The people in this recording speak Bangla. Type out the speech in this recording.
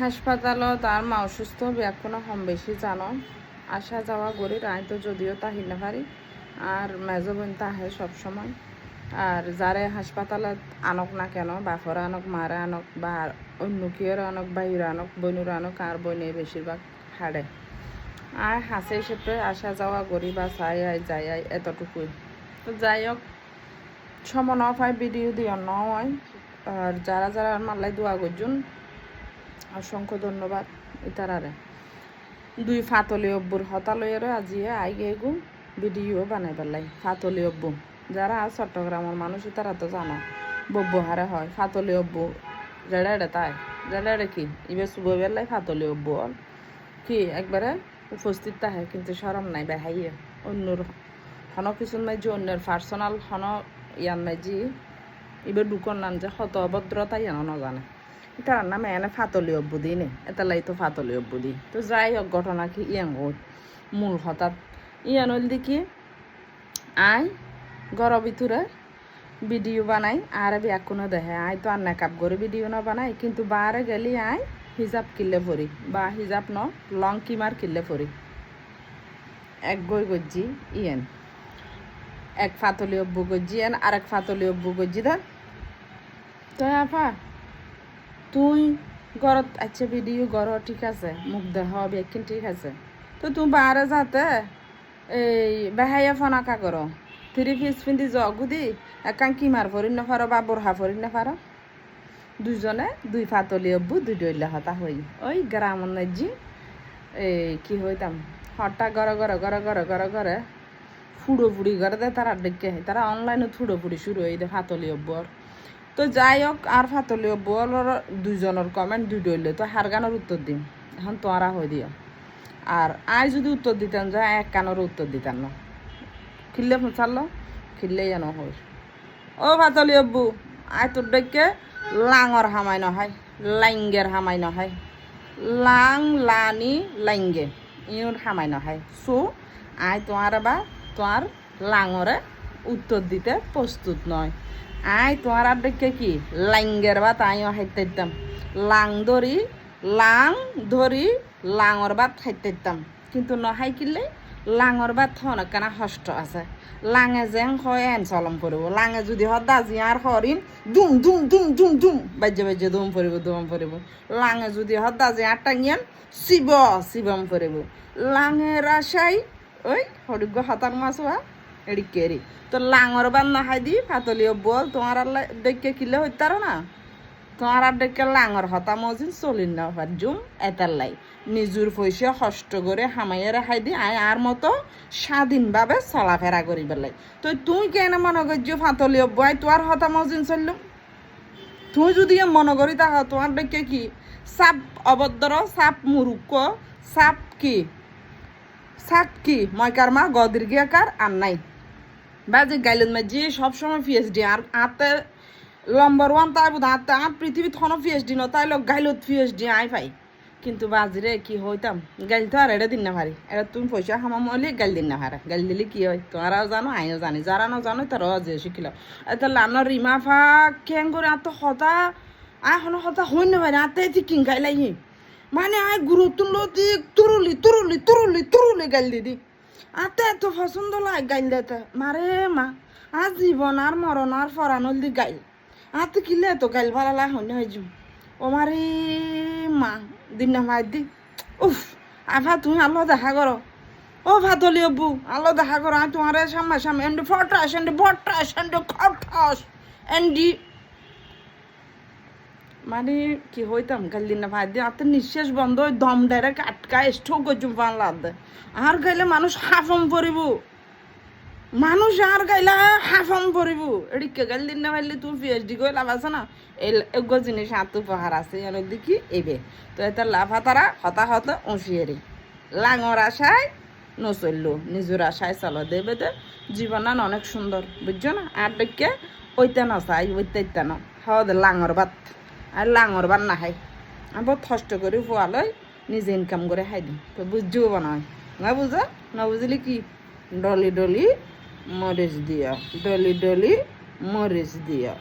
হাসপাতালত আর মা অসুস্থ ব্যাকুনো কম বেশি জানো। আসা যাওয়া করি, রায় তো যদিও তাহি না পারি আর মেজো বোন তাহে সবসময় আর যারে হাসপাতালত আনক না কেন, বাপরা আনক, মারে আনক, বা অন্য কিয়র আনক বাহির আনক, বনুর আনক, আর বইনে বেশিরভাগ হাড়ে। আর হাসে হিসেবে আসা যাওয়া করি, বা চাই আই, যাই আই, এতটুকুই। তো যাই হোক সমন অফ হয় ভিডিও দিও ন হয়। আর যারা যারা মাল্লাই দোয়া করছুন অসংখ্য ধন্যবাদ। ইতারারে। দুই ফাতলি অব্বুর হতালয়ের আজিয়ে আই গেগু ভিডিও বানাই পেলাই ফাতলি অব্বু। যারা চট্টগ্রামের মানুষ তারা তো জানো, বব্বু হারে হয়। ফাতলি অব্বু। এড়ে তাই। এড়ে কি? ইবে শুভ বেলাই ফাতলি অব্বু অল। কি? একবারে উপস্থিত তাহে, কিন্তু সরম নাই বেহাইয়ে অন্যর হন কিছু নাই যে অন্যের পার্সোনাল হন ইয়ান নাই যে ইবে দুকন নাম যে হত অভদ্রতা ইয়ানো নজানে। তার নামে এনে ফাতলি অব্বু দি নে এটা লাই তো ফাতলি অব্বু দি তো যাই হোক ঘটনা কি ইয়াং ওই মূল হঠাৎ ইয়ান হল দেখি আই ঘর ভিতরে ভিডিও বানাই আর ব্যাকুনো দেখে আই তো আর নেকাপ করে ভিডিও না বানাই কিন্তু বারে গেলি আই হিজাব কিনলে পরি বা হিজাব ন লং কিমার কিনলে পরি এক গই গজ্জি ইয়েন এক ফাতলি অব্বু গজ্জি এন আর এক ফাতলি অব্বু গজ্জি ধর তো আপা তুই ঘরত আচ্ছা ভিডিও ঘর ঠিক আছে মুখ দেহ বেকিন ঠিক আছে। তো তুই বারে যাতে এই বেহাইয়া ফনাকা কর থ্রি পিস পিন্ধি জগুদি একান কিমার ফরিন নাফার বা বোরহা ফরিন নাফার দুজনে দুই ফাতলি অব্বু, দুই ডইলা হতা হই ওই গ্রাম নাজি এই কি হইতাম হঠাৎ গড় গড় গড় গড় গড় গড়ে ফুড়ো ফুড়ি করে দে তারা ডেকে তারা অনলাইনে ফুড়ো ফুড়ি শুরু হয়ে দে ফাতলি অব্বর তো যাই হোক, আর ফাতলি অব্বর দুইজনের কমেন্ট দুই ডইলে তো হার গানের উত্তর দিম। এখন তোরা হয়ে দিও। আর আই যদি উত্তর দিতাম যে এক কানের উত্তর দিতাম না। খিললে ফুচালো খিললে যেন হই। ও ফাতলি অব্বু আয় তোর ডেকে লাঙর হামাই নহয় লাইঙ্গের হামাই নহয় লাং, লানি, লাইঙ্গে, ইউর হামাই নহয় সো আয় তোমার বা, তোমার লাঙরে উত্তর দিতে প্রস্তুত নয়। আয় তোমার আর ডেকে কি? লাইঙ্গের বা তাই হাইতে দিতাম। লাং ধরি লাং ধরি, লাঙর ভাত খাইতে দিতাম। কিন্তু নহাই কিনলে লাঙর ভাত থন কেনা হষ্ট আছে। লাঙে যেং হয়, এন চলম পড়ব লাঙে যদি হদা জিয়ার হরিণ দুম দুম দুম দুম দুম, বাজ্যে বাজ্যে, দুম পড়ব দুম পড়ব লাঙে যদি হদা জিয়ার টাঙিয়ান শিব শিবম পড়ব লাঙের আশাই ওই হরিগ হাতার মাছ এডি তো লাঙর বান নাহাই দি ফাতলিও বল, তোমার আল্লাহ ডেকে কিলে হইতার না। তোমার আর ডেকে লাঙর হতা মজিন চলিন না জুম এটার লাই। নিজুর পয়সা কষ্ট করে হামাইয়া রেখাই দি, আয় আর মতো স্বাধীনভাবে চলাফেরা করি পেলাই তো তুই কেন মনে করছ ফাতলি বয় তোর হতা মজিন চললুম। তুই যদি মনে করি তাহ, তোমার ডেকে কি? সাপ অভদ্র, সাপ মুরুক্ক সাপ কি? সাপ কি? ময়কার মা গদীর্ঘাকার আর নাই। বাজে গাইলেন মাঝি সবসময় পিএইচডি আর আতে নম্বর ওয়ান তাই বোধ আতে আর পৃথিবীত কোনো পিএইচডি ন, তাই লোক গাইলত পিএইচডি আই পাই কিন্তু বাজিরে কি হইতাম? গাইল তো আর এটা দিন না পারি এটা তুমি পয়সা হামা মলি গাইল দিন না পারে গাইল দিলে কি হয়? তোমারাও জানো, আমিও জানি। যারা না জানো তারাও যে শিখিল। এটা রিমা ফা কেন করে আত হতা আয় হন হতা হই না পারে আতে কিং গাইলাই মানে আয় গুরু তুলো দি তুরুলি তুরুলি তুরুলি তুরুলি গাইল দিদি। আতে এত পছন্দ লাগে গাইল দিতে। মারে মা, আজ জীবন আর মরণ আর ফরানোর দি গাইল। আতে কিলে এত গাইল ভালো লাগে হইনে যাম ও মারে মা, দিন না মাই দি। উফ আভা তুমি আলো দেখা করো। ও ভাতলি অব্বু, আলো দেখা করো। আমি তোমার সামনে সামনে এন্ডি ফটাস, এন্ডি বটাস, এন্ডি খটাস, এন্ডি মানে কি হইতাম গালি না ভাই দিয়ে আতে নিঃশ্বাস বন্ধ হয় দম ডাইরেক্ট আটকা স্ট্রোক করছুম পান লাদে। আর গাইলে মানুষ হাফম পরিব। মানুষ আর গাইলে হাফম পরিব। এদিকে গাইল না ভাইলে তুমি পিএইচডি করে লাভ আছে না? এগো জিনিস হাত উপহার আছে এর দেখি, এবে। তো এটা লাভা তারা হতা হতা উঁচিয়েরি লাঙর আশায় নচললো, নিজের আশায় চলো দেবে দে জীবনান অনেক সুন্দর, বুঝছ না? আর ডেকে ওইতে না চাই, ওইতে না। খাওয়া দে লাঙর ভাত। আর লাঙর বান না খাই আমি বহুত কষ্ট করে পোয়ালই নিজে ইনকাম করে খাই দিই তো বুঝছিও বানাই না বুঝো না বুঝলি কি? ডলি ডলি মরিচ দিও ডলি ডলি মরিচ দিও